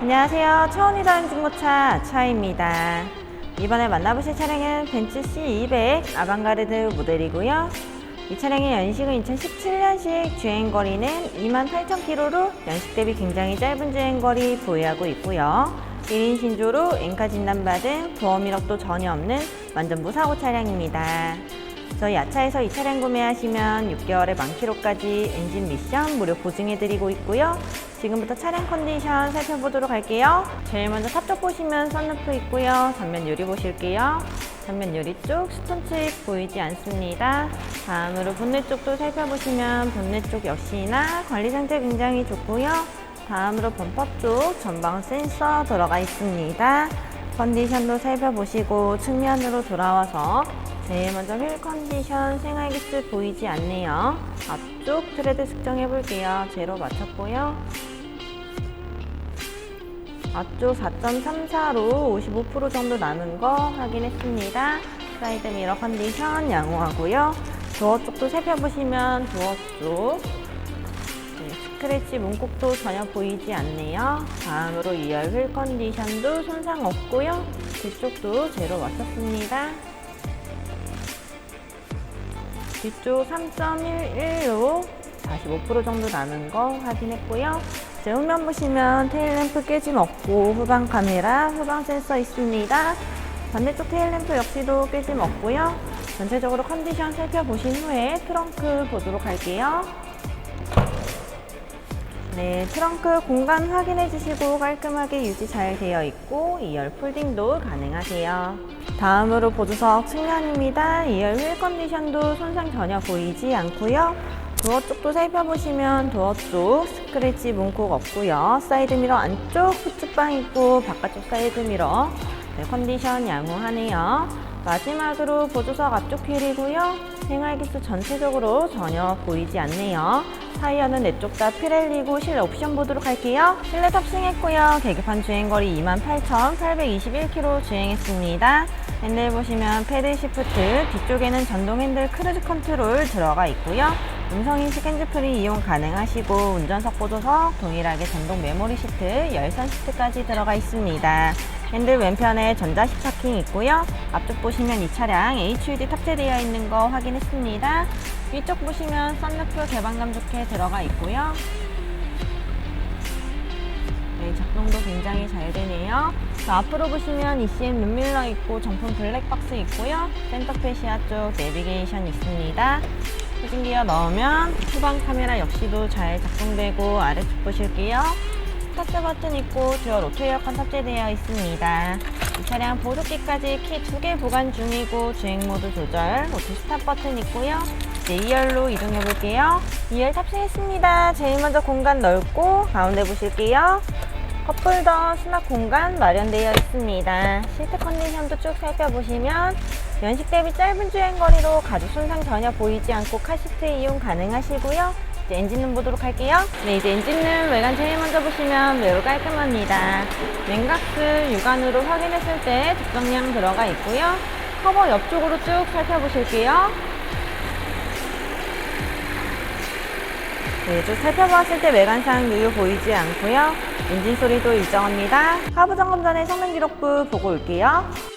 안녕하세요. 차원이다운 중고차 차입니다. 이번에 만나보실 차량은 벤츠 C200 아방가르드 모델이고요. 이 차량의 연식은 2017년식 주행거리는 28,000km로 연식 대비 굉장히 짧은 주행거리 보유하고 있고요. 1인 신조로 엔카 진단받은 보험 이력도 전혀 없는 완전 무사고 차량입니다. 저희 야차에서 이 차량 구매하시면 6개월의 만키로까지 엔진 미션 무료 보증해드리고 있고요. 지금부터 차량 컨디션 살펴보도록 할게요. 제일 먼저 탑쪽 보시면 썬루프 있고요. 전면 유리 보실게요. 전면 유리 쪽 스톤 칩 보이지 않습니다. 다음으로 본넷 쪽도 살펴보시면 본넷 쪽 역시나 관리 상태 굉장히 좋고요. 다음으로 범퍼 쪽 전방 센서 들어가 있습니다. 컨디션도 살펴보시고 측면으로 돌아와서 제일 먼저 휠 컨디션 생활 기스 보이지 않네요. 앞쪽 트레드 측정해 볼게요. 제로 맞췄고요. 앞쪽 4.34로 55% 정도 나는 거 확인했습니다. 사이드 미러 컨디션 양호하고요. 도어 쪽도 살펴보시면 도어 쪽 네, 스크래치 문콕도 전혀 보이지 않네요. 다음으로 2열 휠 컨디션도 손상 없고요. 뒤쪽도 제로 맞췄습니다. 뒤쪽 3.11로 45% 정도 나는 거 확인했고요. 제 후면 보시면 테일 램프 깨짐 없고 후방 카메라, 후방 센서 있습니다. 반대쪽 테일 램프 역시도 깨짐 없고요. 전체적으로 컨디션 살펴보신 후에 트렁크 보도록 할게요. 네, 트렁크 공간 확인해 주시고 깔끔하게 유지 잘 되어 있고 2열 폴딩도 가능하세요. 다음으로 보조석 측면입니다. 2열 휠 컨디션도 손상 전혀 보이지 않고요. 도어 쪽도 살펴보시면 도어 쪽 스크래치 문콕 없고요. 사이드 미러 안쪽 후측방 있고 바깥쪽 사이드 미러 네, 컨디션 양호하네요. 마지막으로 보조석 앞쪽 휠이고요. 생활기수 전체적으로 전혀 보이지 않네요. 타이어는 내쪽 다 피렐리고 실내 옵션 보도록 할게요. 실내 탑승했고요. 계기판 주행거리 28,821km 주행했습니다. 핸들 보시면 패드 시프트, 뒤쪽에는 전동 핸들 크루즈 컨트롤 들어가 있고요. 음성인식 핸즈프리 이용 가능하시고 운전석 보조석 동일하게 전동 메모리 시트, 열선 시트까지 들어가 있습니다. 핸들 왼편에 전자식 파킹 있고요. 앞쪽 보시면 이 차량 HUD 탑재되어 있는 거 확인했습니다. 위쪽 보시면 썬루프 개방감 좋게 들어가 있고요. 네, 작동도 굉장히 잘 되네요. 자, 앞으로 보시면 ECM 룸밀러 있고 정품 블랙박스 있고요. 센터페시아 쪽 내비게이션 있습니다. 후진기어 넣으면 후방 카메라 역시도 잘 작동되고 아래쪽 보실게요. 스타트 버튼 있고 듀얼 에어컨 탑재되어 있습니다. 이 차량 보조기까지 키두개 보관 중이고 주행 모드 조절, 오토 스탑 버튼 있고요. 이제 2열로 이동해 볼게요. 2열 탑승했습니다. 제일 먼저 공간 넓고 가운데 보실게요. 컵홀더 수납 공간 마련되어 있습니다. 시트 컨디션도 쭉 살펴보시면 연식 대비 짧은 주행 거리로 가죽 손상 전혀 보이지 않고 카시트 이용 가능하시고요. 이제 엔진룸 보도록 할게요. 네, 이제 엔진룸 외관 제일 먼저 보시면 매우 깔끔합니다. 냉각스 육안으로 확인했을 때 적정량 들어가 있고요. 커버 옆쪽으로 쭉 살펴보실게요. 네, 쭉 살펴보았을 때 외관상 유유 보이지 않고요. 엔진 소리도 일정합니다. 하부 점검 전에 성능 기록부 보고 올게요.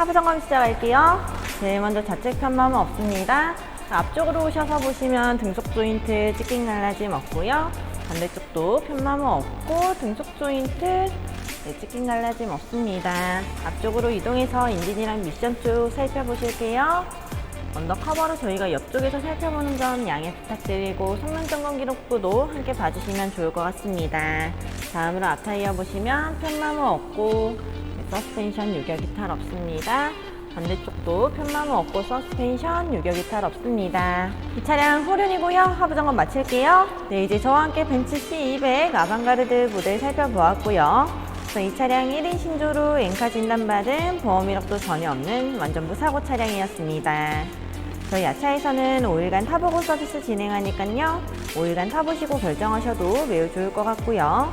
하부 점검 시작할게요. 제일 먼저 좌측 편마은 없습니다. 앞쪽으로 오셔서 보시면 등속 조인트 찢긴 갈라짐 없고요. 반대쪽도 편마모 없고 등속 조인트 네, 찢긴 갈라짐 없습니다. 앞쪽으로 이동해서 인진이랑 미션 쪽 살펴보실게요. 언더커버로 저희가 옆쪽에서 살펴보는 점 양해 부탁드리고 성능 점검 기록부도 함께 봐주시면 좋을 것 같습니다. 다음으로 앞타이어 보시면 편마모 없고 네, 서스펜션 유격 이탈 없습니다. 반대쪽도 편마모 없고 서스펜션 유격 이탈 없습니다. 이 차량 후륜이고요. 하부 점검 마칠게요. 네, 이제 저와 함께 벤츠 C200 아방가르드 모델 살펴보았고요. 이 차량 1인 신조로 엔카 진단받은 보험 이력도 전혀 없는 완전 무사고 차량이었습니다. 저희 야차에서는 5일간 타보고 서비스 진행하니까요. 5일간 타보시고 결정하셔도 매우 좋을 것 같고요.